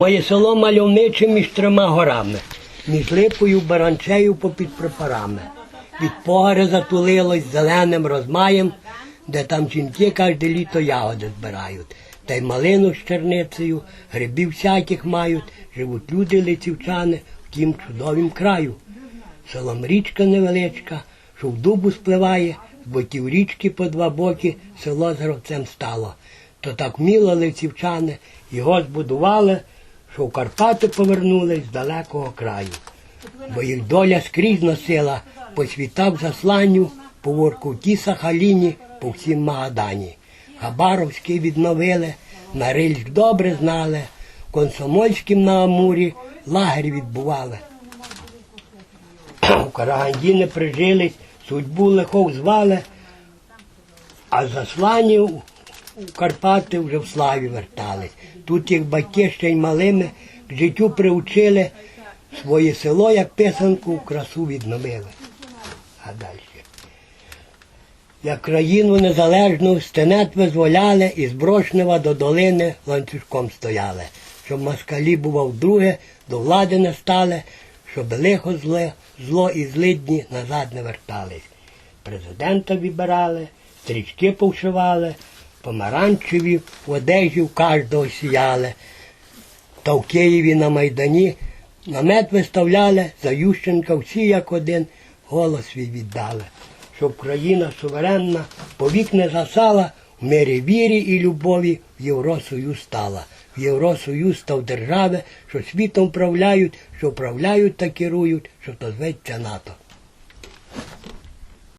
Моє село мальовниче між трьома горами, між липою, баранчею попід прапорами. Від погари затулилось зеленим розмаєм, де там жінки кожне літо ягоди збирають. Та й малину з черницею, грибів всяких мають, живуть люди лицівчани в тім чудовім краю. Селом річка невеличка, що в дубу спливає, з боків річки по два боки село з гравцем стало. То так вміло лицівчани його збудували, що в Карпати повернулись з далекого краю. Бо їх доля скрізь носила по світах засланню, по Воркуті Сахаліні, по всім Магадані. Хабаровський відновили, на Рильськ добре знали, в Комсомольськім на Амурі лагерь відбували. У Караганді не прижились, судьбу лихо звали, а заслані у Карпати вже в славі вертались. Тут їх батьки ще й малими к життю приучили, своє село, як писанку, в красу відновили. А далі. Як країну незалежну стенет визволяли і з Брошнева до долини ланцюжком стояли, щоб москалі, бував друге, до влади не стали, щоб лихо зле, зло і злидні назад не вертались. Президента вибирали, стрічки повшивали, помаранчеві одежі в кожного сіяли. Та в Києві на Майдані намет виставляли, за Ющенка всі як один голос свій віддали, щоб країна суверенна повік не засала, в мирі вірі і любові в Євросоюз стала. В Євросоюз став держави, що світом правляють, що правляють та керують, що то зветься НАТО.